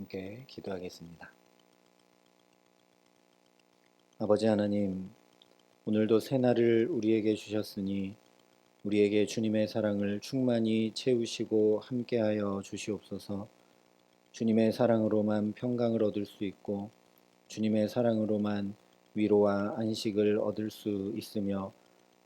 함께 기도하겠습니다. 아버지 하나님, 오늘도 새날을 우리에게 주셨으니 우리에게 주님의 사랑을 충만히 채우시고 함께하여 주시옵소서. 주님의 사랑으로만 평강을 얻을 수 있고 주님의 사랑으로만 위로와 안식을 얻을 수 있으며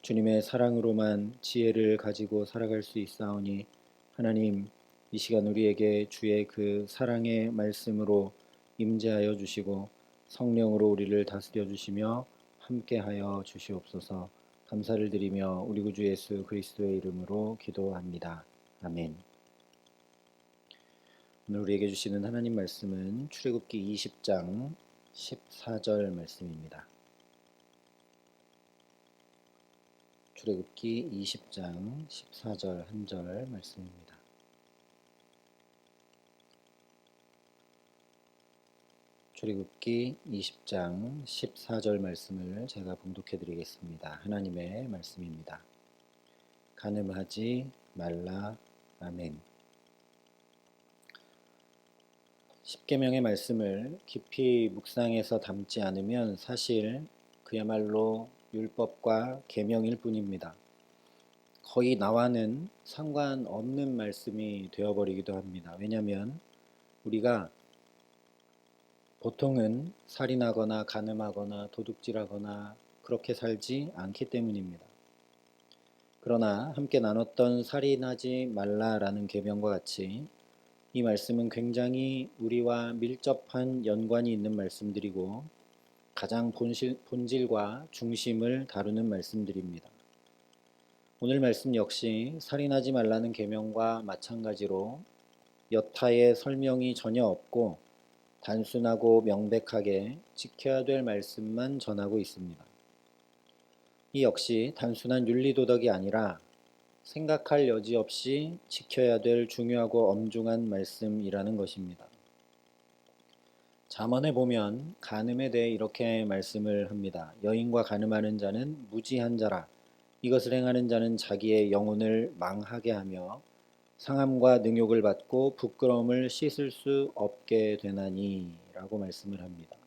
주님의 사랑으로만 지혜를 가지고 살아갈 수 있사오니 하나님 이 시간 우리에게 주의 그 사랑의 말씀으로 임재하여 주시고 성령으로 우리를 다스려 주시며 함께하여 주시옵소서. 감사를 드리며 우리 구주 예수 그리스도의 이름으로 기도합니다. 아멘. 오늘 우리에게 주시는 하나님 말씀은 출애굽기 20장 14절 말씀입니다. 출애굽기 20장 14절 한 절 말씀입니다. 출애굽기 20장 14절 말씀을 제가 봉독해 드리겠습니다. 하나님의 말씀입니다. 가늠하지 말라. 아멘. 십계명의 말씀을 깊이 묵상해서 담지 않으면 사실 그야말로 율법과 계명일 뿐입니다. 거의 나와는 상관없는 말씀이 되어버리기도 합니다. 왜냐하면 우리가 보통은 살인하거나 간음하거나 도둑질하거나 그렇게 살지 않기 때문입니다. 그러나 함께 나눴던 살인하지 말라라는 계명과 같이 이 말씀은 굉장히 우리와 밀접한 연관이 있는 말씀들이고 가장 본실, 본질과 중심을 다루는 말씀들입니다. 오늘 말씀 역시 살인하지 말라는 계명과 마찬가지로 여타의 설명이 전혀 없고 단순하고 명백하게 지켜야 될 말씀만 전하고 있습니다. 이 역시 단순한 윤리도덕이 아니라 생각할 여지 없이 지켜야 될 중요하고 엄중한 말씀이라는 것입니다. 잠언에 보면 간음에 대해 이렇게 말씀을 합니다. 여인과 간음하는 자는 무지한 자라 이것을 행하는 자는 자기의 영혼을 망하게 하며 상함과 능욕을 받고 부끄러움을 씻을 수 없게 되나니 라고 말씀을 합니다.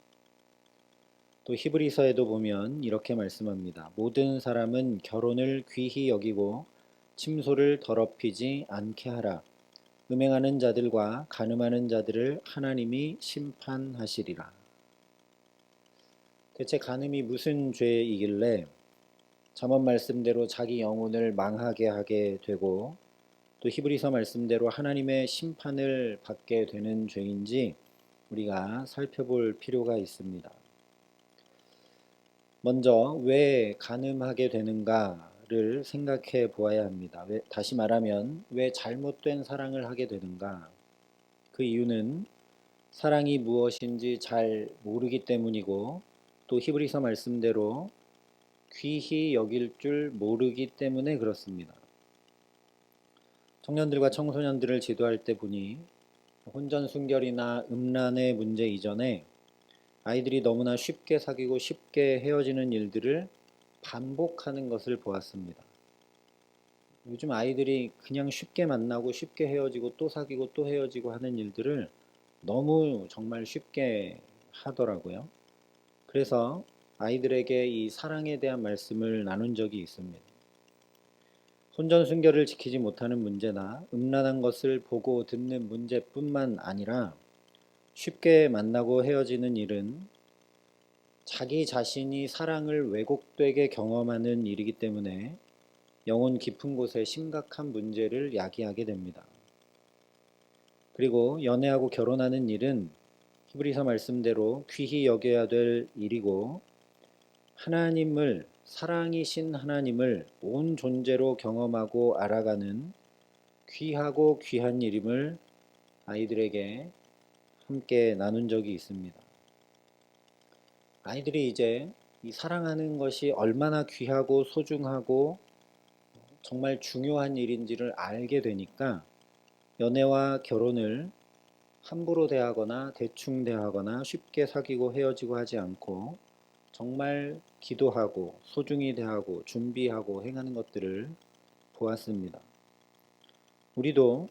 또 히브리서에도 보면 이렇게 말씀합니다. 모든 사람은 결혼을 귀히 여기고 침소를 더럽히지 않게 하라. 음행하는 자들과 간음하는 자들을 하나님이 심판하시리라. 대체 간음이 무슨 죄이길래 잠언 말씀대로 자기 영혼을 망하게 하게 되고 또 히브리서 말씀대로 하나님의 심판을 받게 되는 죄인지 우리가 살펴볼 필요가 있습니다. 먼저 왜 가늠하게 되는가를 생각해 보아야 합니다. 왜, 다시 말하면 왜 잘못된 사랑을 하게 되는가? 그 이유는 사랑이 무엇인지 잘 모르기 때문이고 또 히브리서 말씀대로 귀히 여길 줄 모르기 때문에 그렇습니다. 청년들과 청소년들을 지도할 때 보니 혼전 순결이나 음란의 문제 이전에 아이들이 너무나 쉽게 사귀고 쉽게 헤어지는 일들을 반복하는 것을 보았습니다. 요즘 아이들이 그냥 쉽게 만나고 쉽게 헤어지고 또 사귀고 또 헤어지고 하는 일들을 너무 정말 쉽게 하더라고요. 그래서 아이들에게 이 사랑에 대한 말씀을 나눈 적이 있습니다. 혼전순결을 지키지 못하는 문제나 음란한 것을 보고 듣는 문제뿐만 아니라 쉽게 만나고 헤어지는 일은 자기 자신이 사랑을 왜곡되게 경험하는 일이기 때문에 영혼 깊은 곳에 심각한 문제를 야기하게 됩니다. 그리고 연애하고 결혼하는 일은 히브리서 말씀대로 귀히 여겨야 될 일이고 하나님을 사랑이신 하나님을 온 존재로 경험하고 알아가는 귀하고 귀한 일임을 아이들에게 함께 나눈 적이 있습니다. 아이들이 이제 이 사랑하는 것이 얼마나 귀하고 소중하고 정말 중요한 일인지를 알게 되니까 연애와 결혼을 함부로 대하거나 대충 대하거나 쉽게 사귀고 헤어지고 하지 않고 정말 기도하고 소중히 대하고 준비하고 행하는 것들을 보았습니다. 우리도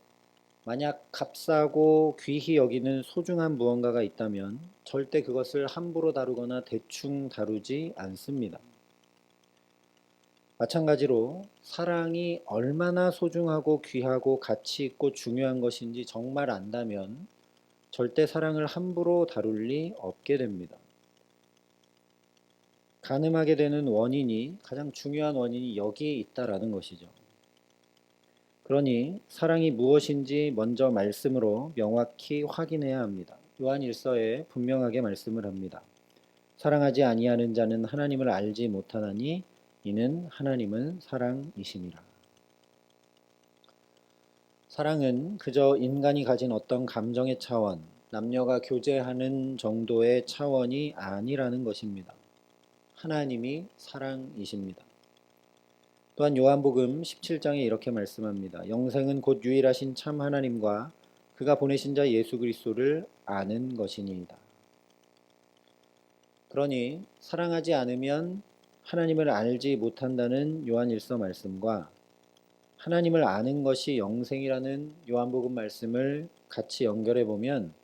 만약 값싸고 귀히 여기는 소중한 무언가가 있다면 절대 그것을 함부로 다루거나 대충 다루지 않습니다. 마찬가지로 사랑이 얼마나 소중하고 귀하고 가치 있고 중요한 것인지 정말 안다면 절대 사랑을 함부로 다룰 리 없게 됩니다. 가늠하게 되는 원인이 가장 중요한 원인이 여기에 있다라는 것이죠. 그러니 사랑이 무엇인지 먼저 말씀으로 명확히 확인해야 합니다. 요한 1서에 분명하게 말씀을 합니다. 사랑하지 아니하는 자는 하나님을 알지 못하나니 이는 하나님은 사랑이시니라. 사랑은 그저 인간이 가진 어떤 감정의 차원, 남녀가 교제하는 정도의 차원이 아니라는 것입니다. 하나님이 사랑이십니다. 또한 요한복음 17장에 이렇게 말씀합니다. 영생은 곧 유일하신 참 하나님과 그가 보내신 자 예수 그리스도를 아는 것이니이다. 그러니 사랑하지 않으면 하나님을 알지 못한다는 요한 일서 말씀과 하나님을 아는 것이 영생이라는 요한복음 말씀을 같이 연결해 보면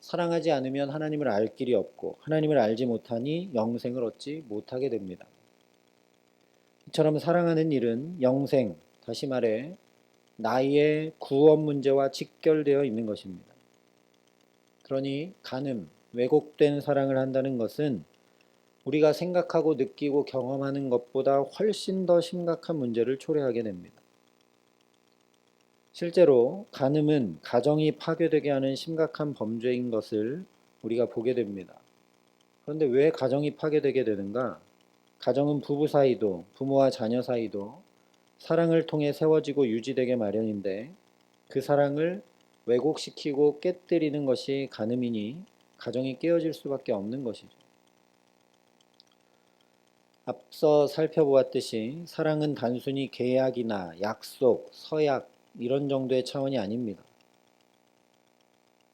사랑하지 않으면 하나님을 알 길이 없고 하나님을 알지 못하니 영생을 얻지 못하게 됩니다. 이처럼 사랑하는 일은 영생, 다시 말해 나의 구원 문제와 직결되어 있는 것입니다. 그러니 간음, 왜곡된 사랑을 한다는 것은 우리가 생각하고 느끼고 경험하는 것보다 훨씬 더 심각한 문제를 초래하게 됩니다. 실제로 간음은 가정이 파괴되게 하는 심각한 범죄인 것을 우리가 보게 됩니다. 그런데 왜 가정이 파괴되게 되는가? 가정은 부부 사이도 부모와 자녀 사이도 사랑을 통해 세워지고 유지되게 마련인데 그 사랑을 왜곡시키고 깨뜨리는 것이 가늠이니 가정이 깨어질 수밖에 없는 것이죠. 앞서 살펴보았듯이 사랑은 단순히 계약이나 약속, 서약 이런 정도의 차원이 아닙니다.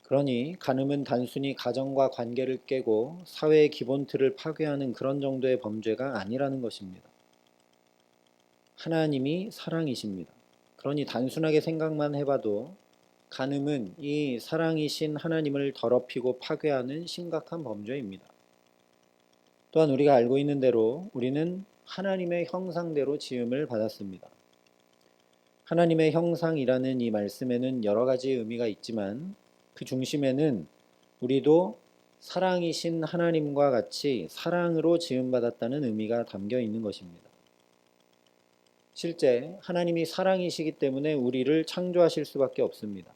그러니 간음은 단순히 가정과 관계를 깨고 사회의 기본 틀을 파괴하는 그런 정도의 범죄가 아니라는 것입니다. 하나님이 사랑이십니다. 그러니 단순하게 생각만 해봐도 간음은 이 사랑이신 하나님을 더럽히고 파괴하는 심각한 범죄입니다. 또한 우리가 알고 있는 대로 우리는 하나님의 형상대로 지음을 받았습니다. 하나님의 형상이라는 이 말씀에는 여러 가지 의미가 있지만 그 중심에는 우리도 사랑이신 하나님과 같이 사랑으로 지음받았다는 의미가 담겨 있는 것입니다. 실제 하나님이 사랑이시기 때문에 우리를 창조하실 수밖에 없습니다.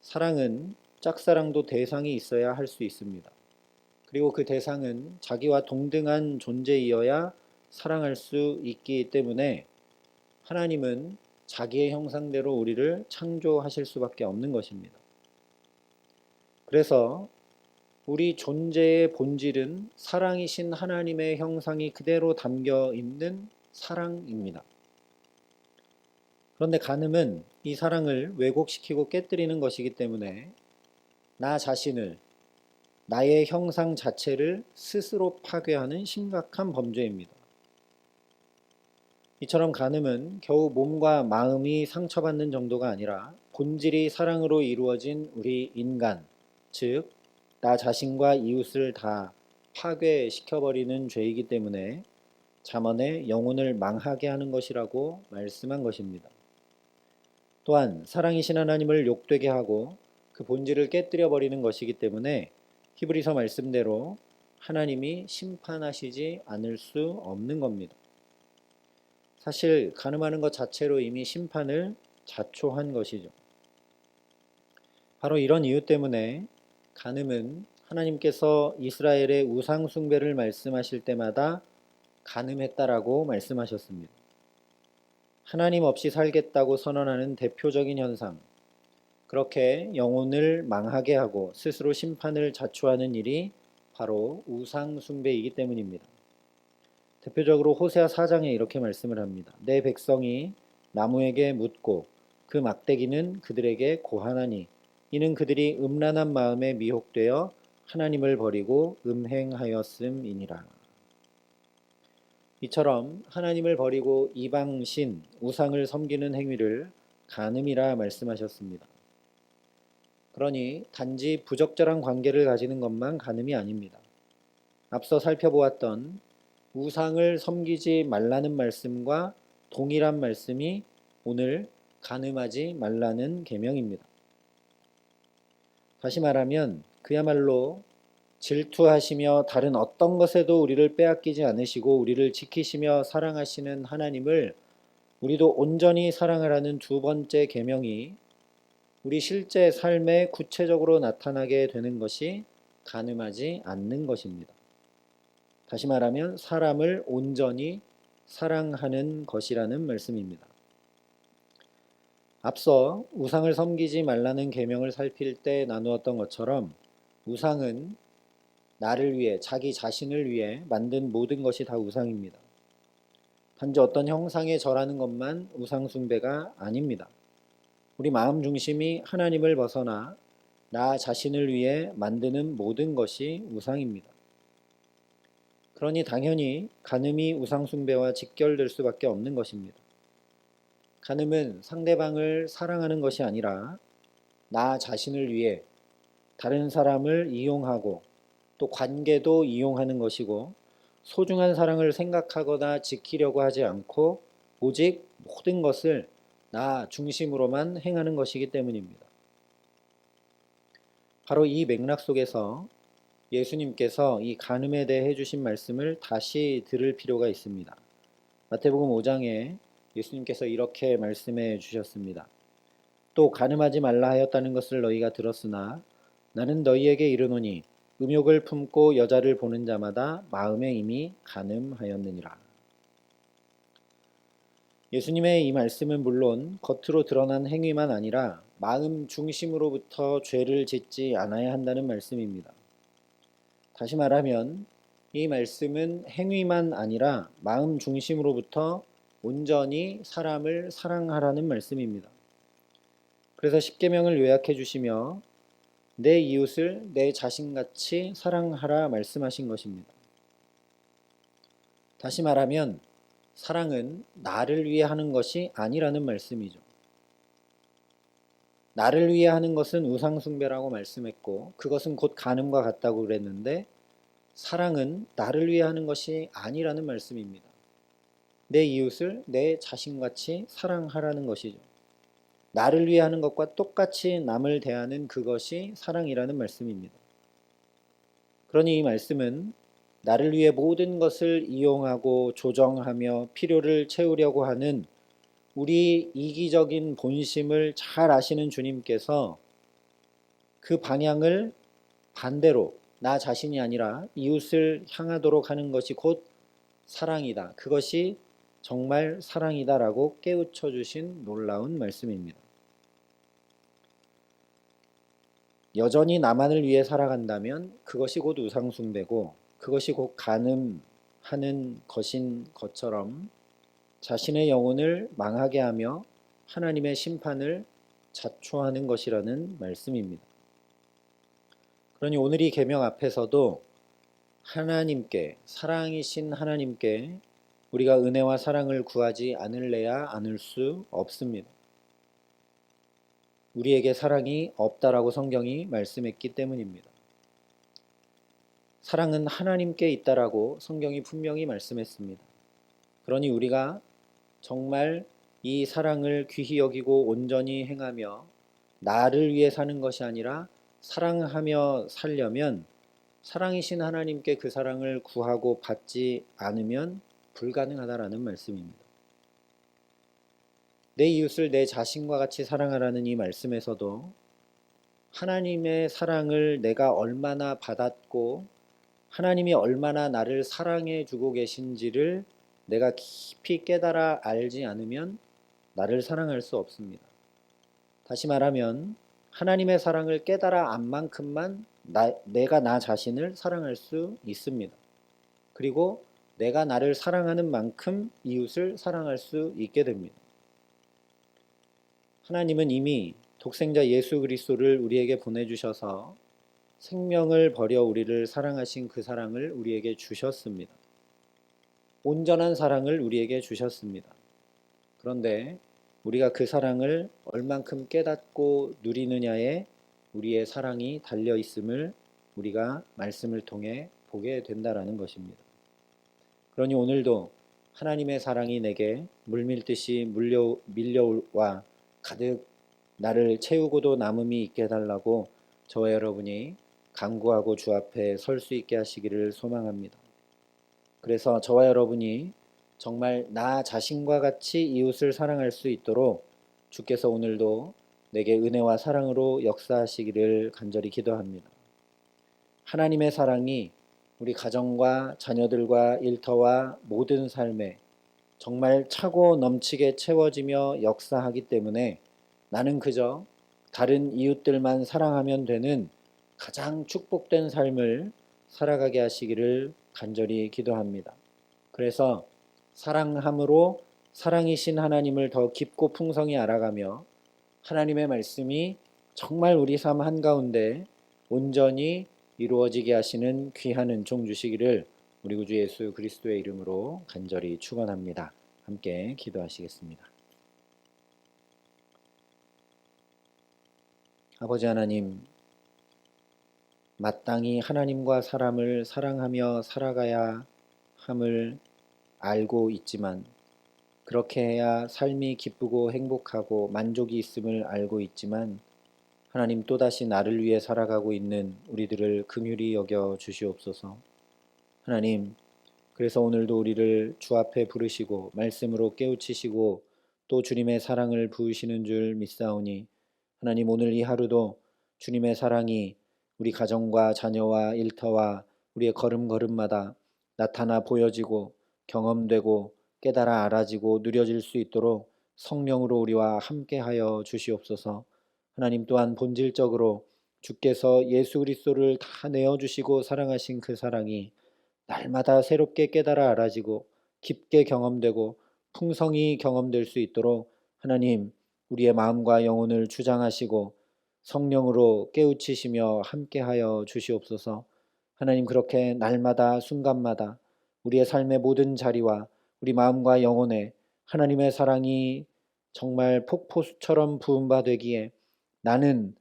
사랑은 짝사랑도 대상이 있어야 할 수 있습니다. 그리고 그 대상은 자기와 동등한 존재이어야 사랑할 수 있기 때문에 하나님은 자기의 형상대로 우리를 창조하실 수밖에 없는 것입니다. 그래서 우리 존재의 본질은 사랑이신 하나님의 형상이 그대로 담겨 있는 사랑입니다. 그런데 간음은 이 사랑을 왜곡시키고 깨뜨리는 것이기 때문에 나 자신을 나의 형상 자체를 스스로 파괴하는 심각한 범죄입니다. 이처럼 간음은 겨우 몸과 마음이 상처받는 정도가 아니라 본질이 사랑으로 이루어진 우리 인간, 즉, 나 자신과 이웃을 다 파괴시켜버리는 죄이기 때문에 잠언에 영혼을 망하게 하는 것이라고 말씀한 것입니다. 또한 사랑이신 하나님을 욕되게 하고 그 본질을 깨뜨려 버리는 것이기 때문에 히브리서 말씀대로 하나님이 심판하시지 않을 수 없는 겁니다. 사실 가늠하는 것 자체로 이미 심판을 자초한 것이죠. 바로 이런 이유 때문에 간음은 하나님께서 이스라엘의 우상 숭배를 말씀하실 때마다 간음했다라고 말씀하셨습니다. 하나님 없이 살겠다고 선언하는 대표적인 현상. 그렇게 영혼을 망하게 하고 스스로 심판을 자초하는 일이 바로 우상 숭배이기 때문입니다. 대표적으로 호세아 4장에 이렇게 말씀을 합니다. 내 백성이 나무에게 묻고 그 막대기는 그들에게 고하나니 이는 그들이 음란한 마음에 미혹되어 하나님을 버리고 음행하였음이니라. 이처럼 하나님을 버리고 이방신, 우상을 섬기는 행위를 간음이라 말씀하셨습니다. 그러니 단지 부적절한 관계를 가지는 것만 간음이 아닙니다. 앞서 살펴보았던 우상을 섬기지 말라는 말씀과 동일한 말씀이 오늘 간음하지 말라는 계명입니다. 다시 말하면 그야말로 질투하시며 다른 어떤 것에도 우리를 빼앗기지 않으시고 우리를 지키시며 사랑하시는 하나님을 우리도 온전히 사랑하라는 두 번째 계명이 우리 실제 삶에 구체적으로 나타나게 되는 것이 가늠하지 않는 것입니다. 다시 말하면 사람을 온전히 사랑하는 것이라는 말씀입니다. 앞서 우상을 섬기지 말라는 계명을 살필 때 나누었던 것처럼 우상은 나를 위해 자기 자신을 위해 만든 모든 것이 다 우상입니다. 단지 어떤 형상에 절하는 것만 우상 숭배가 아닙니다. 우리 마음 중심이 하나님을 벗어나 나 자신을 위해 만드는 모든 것이 우상입니다. 그러니 당연히 간음이 우상 숭배와 직결될 수밖에 없는 것입니다. 간음은 상대방을 사랑하는 것이 아니라 나 자신을 위해 다른 사람을 이용하고 또 관계도 이용하는 것이고 소중한 사랑을 생각하거나 지키려고 하지 않고 오직 모든 것을 나 중심으로만 행하는 것이기 때문입니다. 바로 이 맥락 속에서 예수님께서 이 간음에 대해 해주신 말씀을 다시 들을 필요가 있습니다. 마태복음 5장에 예수님께서 이렇게 말씀해 주셨습니다. 또 간음하지 말라 하였다는 것을 너희가 들었으나 나는 너희에게 이르노니 음욕을 품고 여자를 보는 자마다 마음에 이미 간음하였느니라. 예수님의 이 말씀은 물론 겉으로 드러난 행위만 아니라 마음 중심으로부터 죄를 짓지 않아야 한다는 말씀입니다. 다시 말하면 이 말씀은 행위만 아니라 마음 중심으로부터 온전히 사람을 사랑하라는 말씀입니다. 그래서 십계명을 요약해 주시며 내 이웃을 내 자신같이 사랑하라 말씀하신 것입니다. 다시 말하면 사랑은 나를 위해 하는 것이 아니라는 말씀이죠. 나를 위해 하는 것은 우상숭배라고 말씀했고 그것은 곧 간음과 같다고 그랬는데 사랑은 나를 위해 하는 것이 아니라는 말씀입니다. 내 이웃을 내 자신같이 사랑하라는 것이죠. 나를 위해 하는 것과 똑같이 남을 대하는 그것이 사랑이라는 말씀입니다. 그러니 이 말씀은 나를 위해 모든 것을 이용하고 조정하며 필요를 채우려고 하는 우리 이기적인 본심을 잘 아시는 주님께서 그 방향을 반대로 나 자신이 아니라 이웃을 향하도록 하는 것이 곧 사랑이다. 그것이 정말 사랑이다라고 깨우쳐 주신 놀라운 말씀입니다. 여전히 나만을 위해 살아간다면 그것이 곧 우상숭배고 그것이 곧 간음하는 것인 것처럼 자신의 영혼을 망하게 하며 하나님의 심판을 자초하는 것이라는 말씀입니다. 그러니 오늘 이 계명 앞에서도 하나님께 사랑이신 하나님께 우리가 은혜와 사랑을 구하지 않을래야 않을 수 없습니다. 우리에게 사랑이 없다라고 성경이 말씀했기 때문입니다. 사랑은 하나님께 있다라고 성경이 분명히 말씀했습니다. 그러니 우리가 정말 이 사랑을 귀히 여기고 온전히 행하며 나를 위해 사는 것이 아니라 사랑하며 살려면 사랑이신 하나님께 그 사랑을 구하고 받지 않으면 불가능하다라는 말씀입니다. 내 이웃을 내 자신과 같이 사랑하라는 이 말씀에서도 하나님의 사랑을 내가 얼마나 받았고 하나님이 얼마나 나를 사랑해 주고 계신지를 내가 깊이 깨달아 알지 않으면 나를 사랑할 수 없습니다. 다시 말하면 하나님의 사랑을 깨달아 안 만큼만 나, 내가 나 자신을 사랑할 수 있습니다. 그리고 내가 나를 사랑하는 만큼 이웃을 사랑할 수 있게 됩니다. 하나님은 이미 독생자 예수 그리스도를 우리에게 보내주셔서 생명을 버려 우리를 사랑하신 그 사랑을 우리에게 주셨습니다. 온전한 사랑을 우리에게 주셨습니다. 그런데 우리가 그 사랑을 얼만큼 깨닫고 누리느냐에 우리의 사랑이 달려 있음을 우리가 말씀을 통해 보게 된다라는 것입니다. 그러니 오늘도 하나님의 사랑이 내게 물밀듯이 물려 밀려와 가득 나를 채우고도 남음이 있게 해달라고 저와 여러분이 간구하고 주 앞에 설 수 있게 하시기를 소망합니다. 그래서 저와 여러분이 정말 나 자신과 같이 이웃을 사랑할 수 있도록 주께서 오늘도 내게 은혜와 사랑으로 역사하시기를 간절히 기도합니다. 하나님의 사랑이 우리 가정과 자녀들과 일터와 모든 삶에 정말 차고 넘치게 채워지며 역사하기 때문에 나는 그저 다른 이웃들만 사랑하면 되는 가장 축복된 삶을 살아가게 하시기를 간절히 기도합니다. 그래서 사랑함으로 사랑이신 하나님을 더 깊고 풍성히 알아가며 하나님의 말씀이 정말 우리 삶 한가운데 온전히 이루어지게 하시는 귀한 은총 주시기를 우리 구주 예수 그리스도의 이름으로 간절히 축원합니다. 함께 기도하시겠습니다. 아버지 하나님 마땅히 하나님과 사람을 사랑하며 살아가야 함을 알고 있지만 그렇게 해야 삶이 기쁘고 행복하고 만족이 있음을 알고 있지만 하나님 또다시 나를 위해 살아가고 있는 우리들을 긍휼히 여겨 주시옵소서. 하나님 그래서 오늘도 우리를 주 앞에 부르시고 말씀으로 깨우치시고 또 주님의 사랑을 부으시는 줄 믿사오니 하나님 오늘 이 하루도 주님의 사랑이 우리 가정과 자녀와 일터와 우리의 걸음걸음마다 나타나 보여지고 경험되고 깨달아 알아지고 누려질 수 있도록 성령으로 우리와 함께하여 주시옵소서. 하나님 또한 본질적으로 주께서 예수 그리스도를 다 내어 주시고 사랑하신 그 사랑이 날마다 새롭게 깨달아 알아지고 깊게 경험되고 풍성히 경험될 수 있도록 하나님 우리의 마음과 영혼을 주장하시고 성령으로 깨우치시며 함께하여 주시옵소서. 하나님 그렇게 날마다 순간마다 우리의 삶의 모든 자리와 우리 마음과 영혼에 하나님의 사랑이 정말 폭포수처럼 부은 바 되기에 나는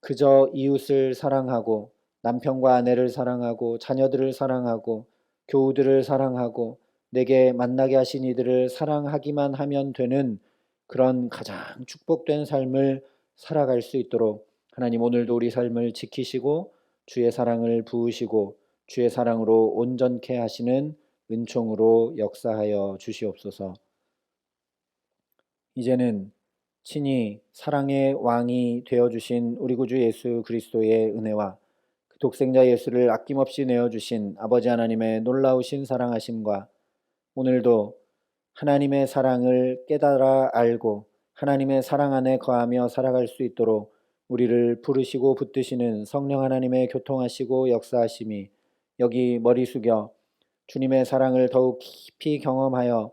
그저 이웃을 사랑하고 남편과 아내를 사랑하고 자녀들을 사랑하고 교우들을 사랑하고 내게 만나게 하신 이들을 사랑하기만 하면 되는 그런 가장 축복된 삶을 살아갈 수 있도록 하나님 오늘도 우리 삶을 지키시고 주의 사랑을 부으시고 주의 사랑으로 온전케 하시는 은총으로 역사하여 주시옵소서. 이제는 친히 사랑의 왕이 되어 주신 우리 구주 예수 그리스도의 은혜와 그 독생자 예수를 아낌없이 내어 주신 아버지 하나님의 놀라우신 사랑하심과 오늘도 하나님의 사랑을 깨달아 알고 하나님의 사랑 안에 거하며 살아갈 수 있도록 우리를 부르시고 붙드시는 성령 하나님의 교통하시고 역사하심이 여기 머리 숙여 주님의 사랑을 더욱 깊이 경험하여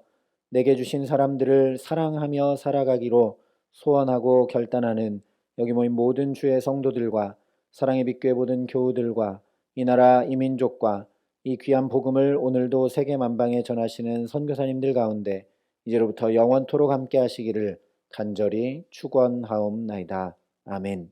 내게 주신 사람들을 사랑하며 살아가기로 소원하고 결단하는 여기 모인 모든 주의 성도들과 사랑의 빛교회 모든 교우들과 이 나라 이민족과 이 귀한 복음을 오늘도 세계 만방에 전하시는 선교사님들 가운데 이제로부터 영원토록 함께 하시기를 간절히 축원하옵나이다. 아멘.